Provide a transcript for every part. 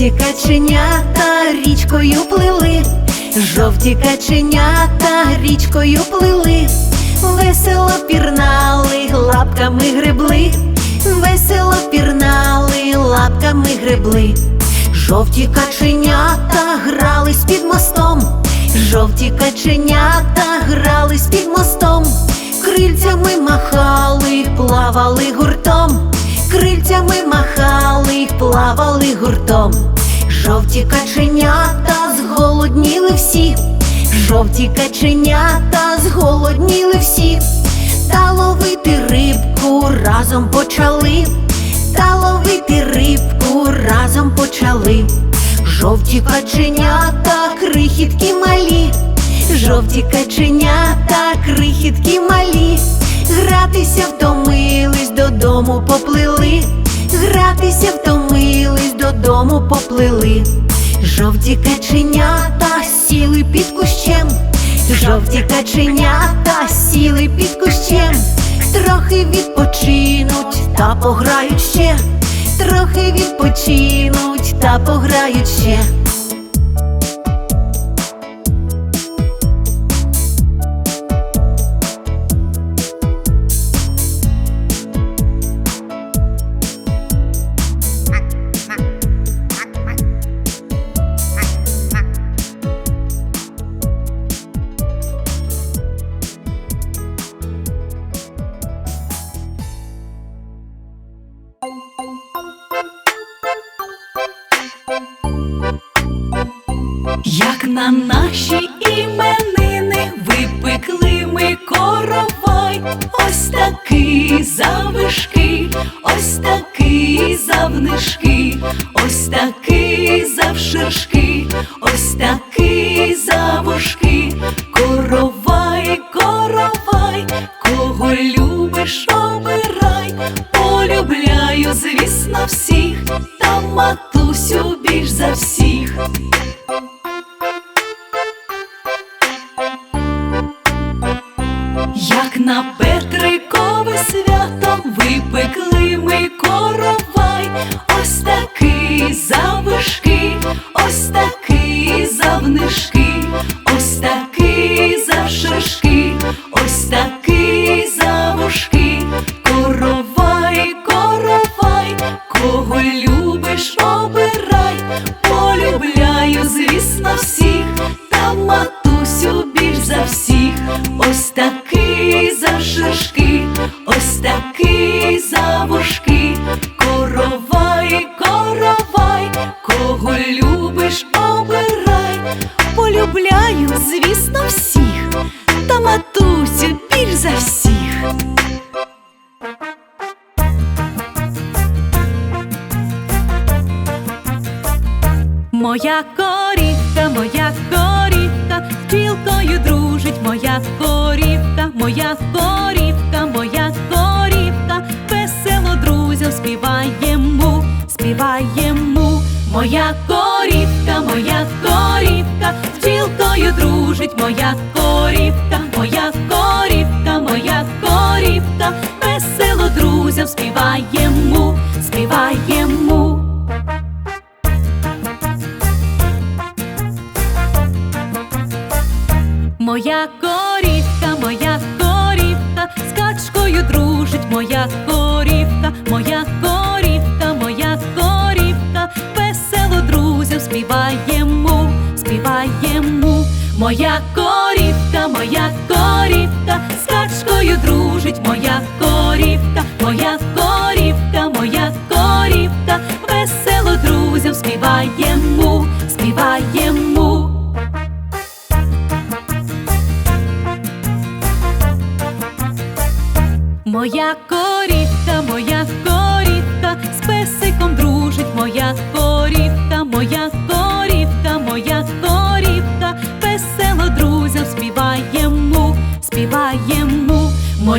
Жовті каченята річкою плили, жовті каченята річкою плили, весело пірнали, лапками гребли, весело пірнали, лапками гребли. Жовті каченята грались під мостом, жовті каченята грались під мостом, крильцями махали, плавали гуртом, крильцями махали, плавали гуртом. Жовті каченята зголодніли всі, жовті каченята зголодніли всі, та ловити рибку разом почали, та ловити рибку разом почали. Жовті каченята, крихітки малі, жовті каченята, крихітки малі, гратися втомились, додому поплили, гратися втомились, додому поплили. Жовті каченята сіли під кущем, жовті каченята сіли під кущем, трохи відпочинуть та пограють ще, трохи відпочинуть та пограють ще. Та матусю більш за всіх. Як на Петрикове свято випекли ми коровай, ось такий завишки, ось такий завнишки, ось такий завшишки, такий завушки, коровай, коровай, кого любиш, обирай, полюбляю, звісно, всіх, та матусю Моя корівка, моя корівка, з качкою дружить моя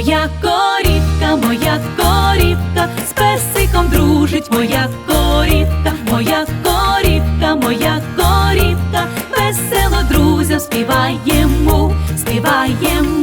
Моя корівка, моя корівка, з песиком дружить моя корівка, моя корівка, моя корівка, весело друзям співаємо, співаємо.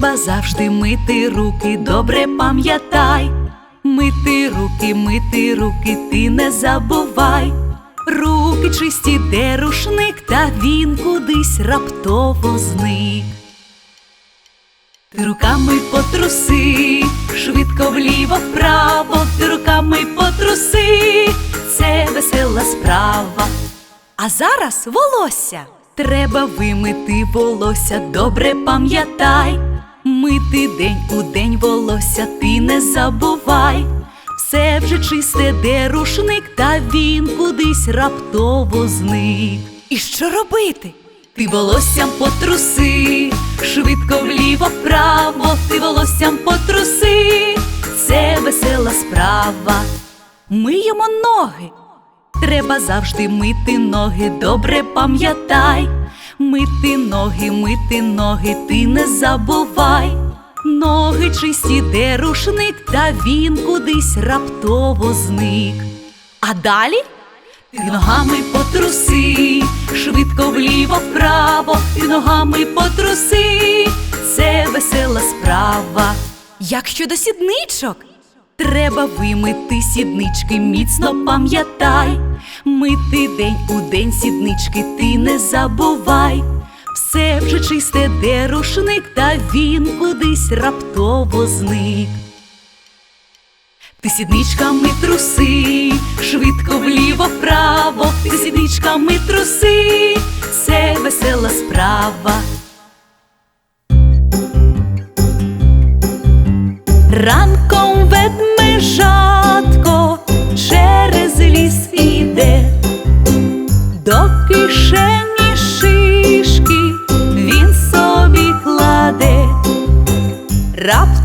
Треба завжди мити руки, добре пам'ятай. Мити руки, мити руки, ти не забувай. Руки чисті, де рушник, та він кудись раптово зник. Ти руками потруси, швидко вліво вправо, ти руками потруси, це весела справа. А зараз волосся. Треба вимити волосся, добре пам'ятай. Мити день у день волосся, ти не забувай. Все вже чисте, де рушник, та він кудись раптово зник. І що робити? Ти волоссям потруси, швидко вліво вправо, ти волоссям потруси, це весела справа. Миємо ноги. Треба завжди мити ноги, добре пам'ятай. Мити ноги, мити ноги, ти не забувай. Ноги чисті, де рушник, та він кудись раптово зник. А далі ти ногами потруси, швидко вліво вправо, ти ногами потруси, це весела справа. Як щодо сідничок, треба вимити сіднички, міцно пам'ятай. Мити день у день сіднички, ти не забувай. Все вже чисте, де рушник, та він кудись раптово зник. Ти сідничками труси, швидко вліво вправо, ти сідничками труси, це весела справа. Rab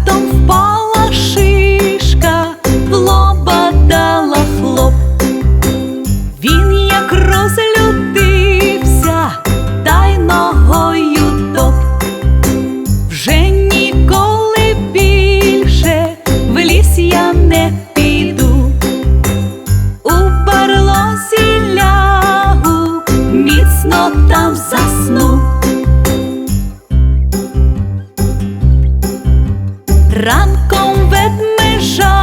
ranką wedmyża.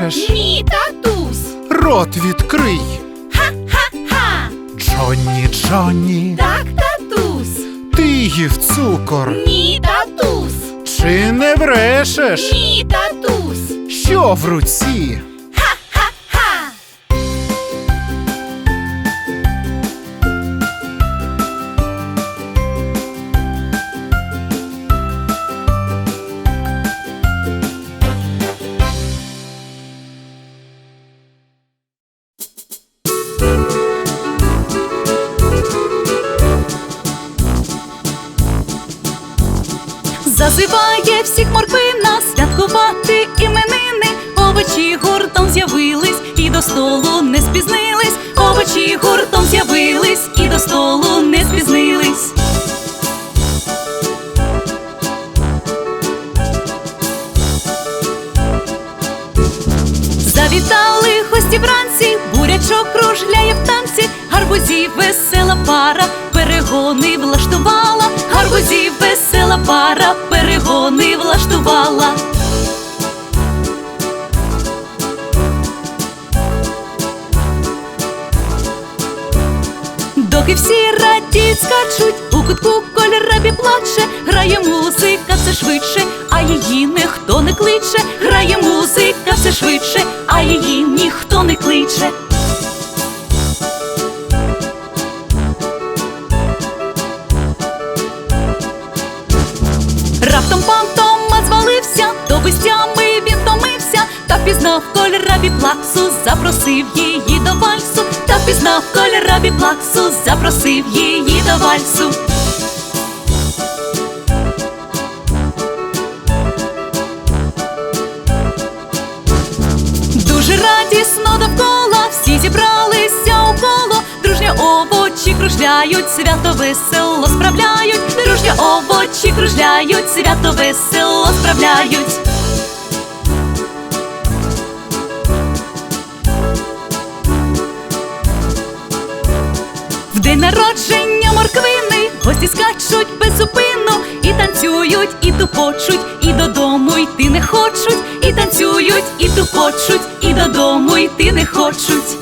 Брешеш? ні, татусь, Рот відкрий. ха. Джонні, Джонні, Так, татусь, ти їв цукор, ні, татусь, чи не брешеш? ні, татусь, Що в руці? Всіх святкувати іменини, овочі гуртом з'явились і до столу не спізнились. Овочі гуртом з'явились і до столу не спізнились. Завітали гості вранці, бурячок кружляє в танці, гарбузів весела пара, перегони влаштувала, гарбузів весела пара, перегони влаштувала. Доки всі радіють, скачуть, у кутку кольорабі плаче, грає музика все швидше, а її ніхто не кличе, грає музика все швидше, а її ніхто не кличе. Пізнав кольорабі плаксу, запросив її до вальсу, та пізнав кольорабі плаксу, запросив її до вальсу. Дуже радісно довкола, всі зібралися у коло, дружня овочі кружляють, свято весело справляють, дружня овочі кружляють, свято весело справляють. Народження морквини. Гості скачуть безупинно, і танцюють, і тупочуть, і додому йти не хочуть, і танцюють, і тупочуть, і додому йти не хочуть.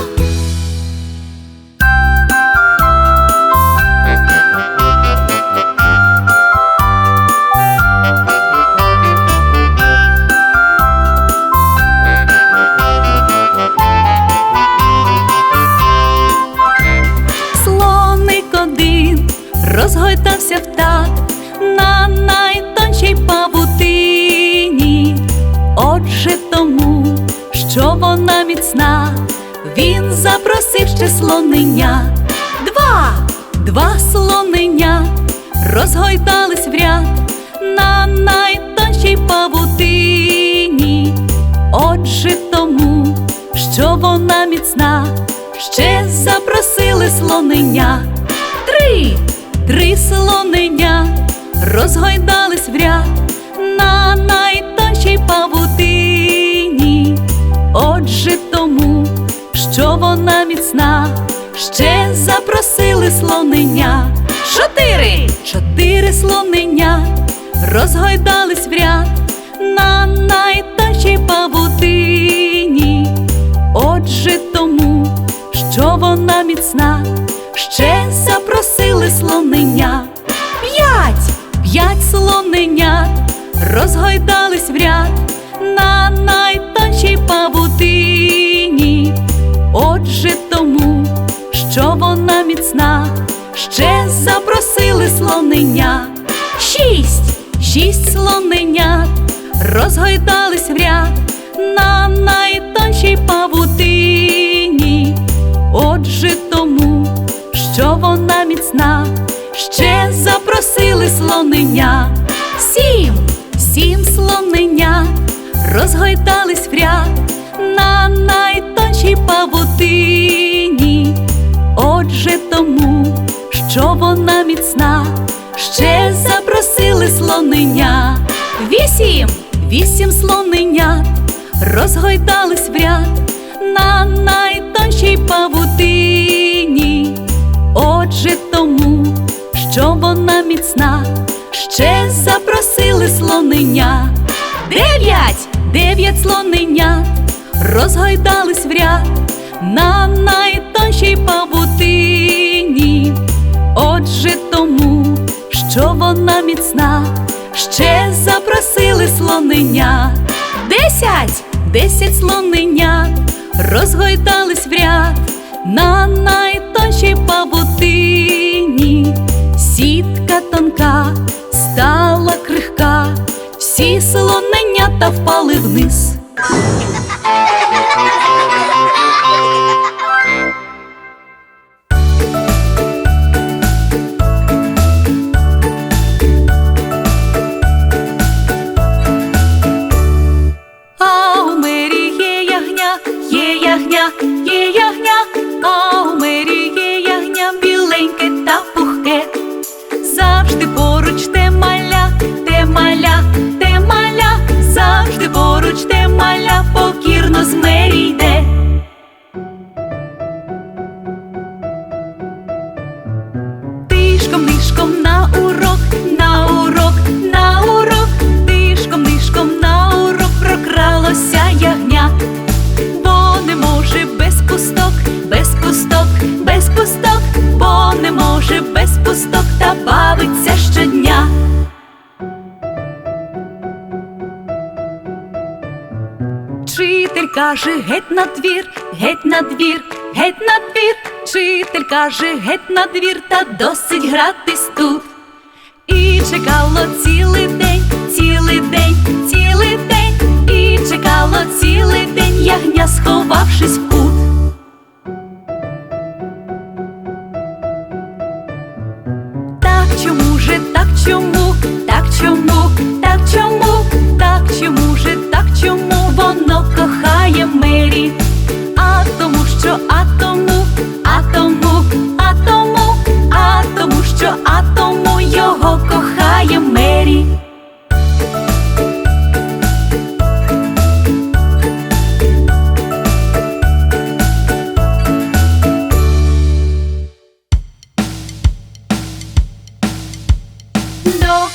Слонення. Два, два слонення розгойдались в ряд на найтоншій павутині. Отже, тому, що вона міцна, ще запросили слонення. Три, три слонення розгойдались в ряд на найтоншій павутині. Що вона міцна, ще запросили слонення. Чотири, чотири слонення розгойдались в ряд на найтоншій павутині. Отже, тому, що вона міцна, ще запросили слонення. П'ять, п'ять слоненят розгойдались в ряд міцна, ще запросили слонення. Шість, шість слоненят розгойдались в ряд на найтоншій павутині. Отже, тому, що вона міцна, ще запросили слонення. Сім, сім слоненят розгойдались в ряд на найтоншій павутині. Отже, тому, що вона міцна, ще запросили слонення. Вісім, вісім слоненят розгойдались в ряд на найтоншій павутині. Отже, тому, що вона міцна, ще запросили слонення. Дев'ять, дев'ять слоненят розгойдались в ряд на найтоншій павутині. Що вона міцна, ще запросили слонення. Десять, десять слоненят розгойдались в ряд на найтоншій павутині. Сітка тонка стала крихка, всі слоненята впали вниз. Двір, геть на двір, геть на двір. Вчитель каже геть на двір, та досить гратись тут. І чекало цілий день, цілий день, цілий день, і чекало цілий день, ягня, сховавшись в кут. Так чому же, так чому, так чому, так чому, так чому же, так чому воно кохає Мері? А тому, а тому, а тому, а тому, що а тому його кохає Мері. До,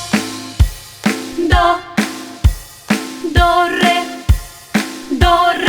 до, до ре, до ре,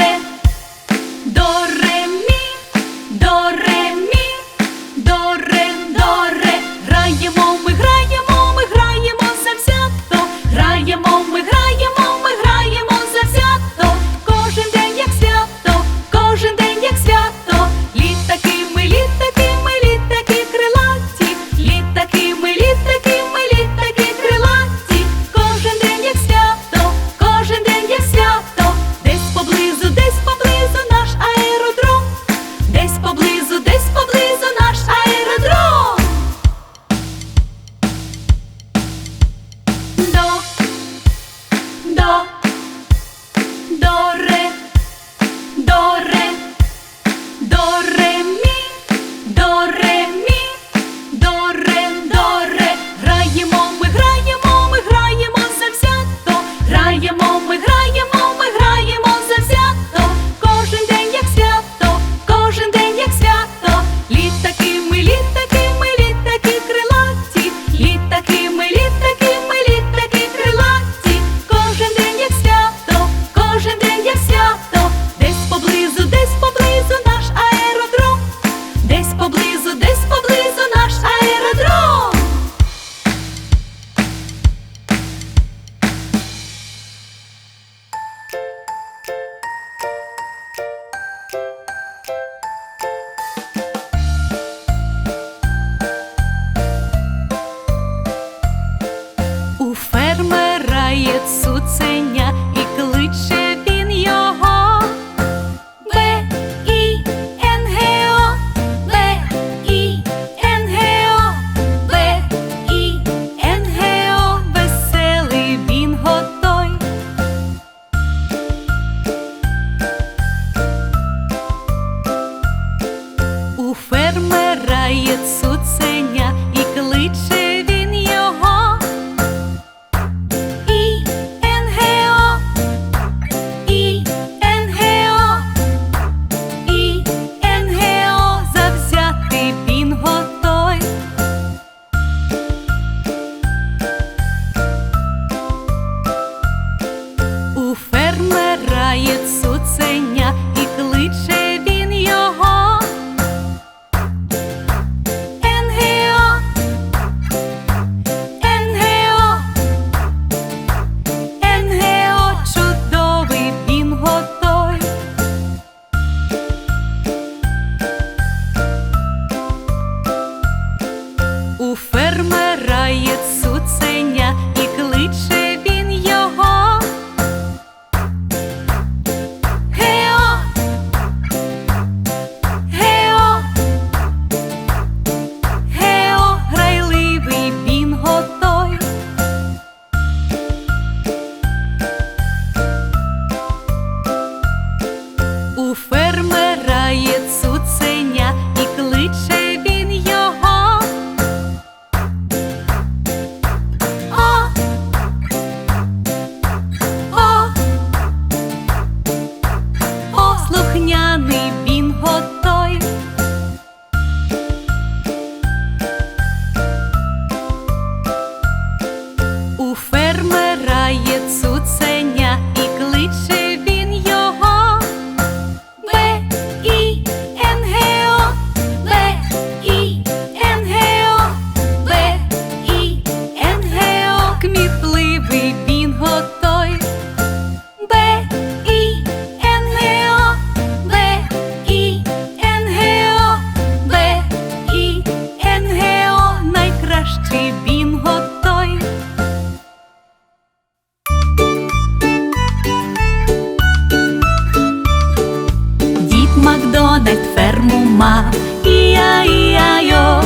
мав і-я-і-я-йо.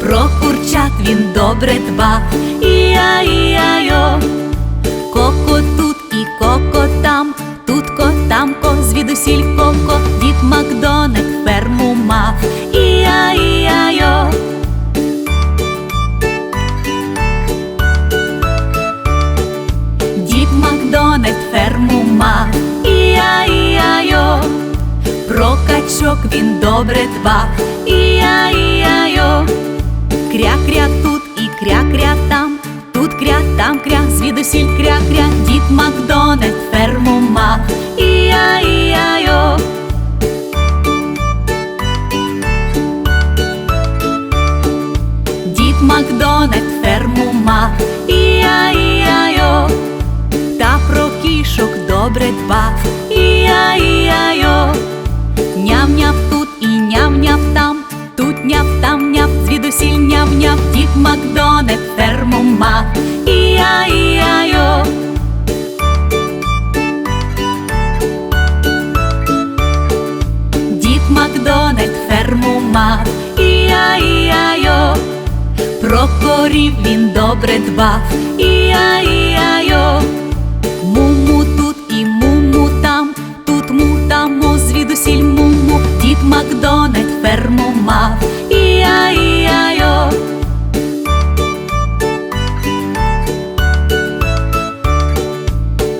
Про курчат він добре дбав, і-я-і-я-йо. Коко тут і коко там, тут котамко, звідусіль коко від Макдональд ферму мав. І-я-і-я-йо. Качок він добре дба. Ія, ія, йо Кря-кря тут і кря-кря там, тут кря, там кря, звідусіль кря-кря, дід Макдональд ферму мав. Іа-іа-йо. Дід няв-няв, дід Макдональд ферму мав. Іа-іа-йо. Дід Макдональд ферму мав. Іа-іа-йо. Про корів він добре дбав. Іа-іа-йо. Муму тут і муму там, тут му там му, звідусіль муму, дід Макдональд ферму мав. Іа-іа-йо.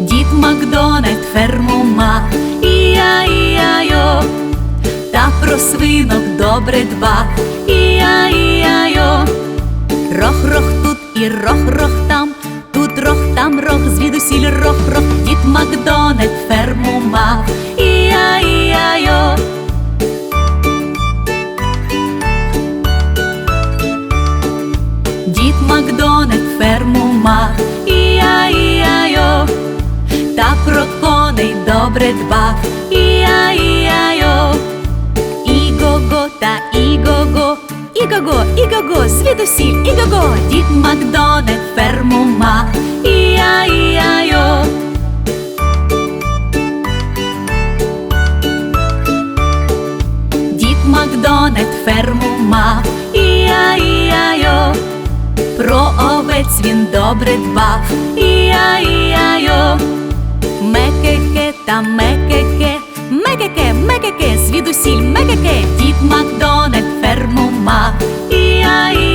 Дід Макдональд ферму мав. Іа-іа-йо. Та про свинок добре дбав. Іа-іа-йо. Рох-рох тут і рох-рох там, тут рох, там рох, звідусіль рох-рох, дід Макдональд ферму мав. Іа-іа-йо. Дід про коней добре дбав. Іа-іа-йо. Іго-го та іго-го, іго-го, іго-го, звідусіль, іго-го, дід Макдональд ферму мав. Іа-іа-йо. Дід Макдональд ферму мав. Іа-іа-йо. Про овець він добре дбав. Іа-іа-йо. Мекеке та мекеке, мекеке, мекеке, звідусіль мекеке, дід Макдональд, ферму ма, і я і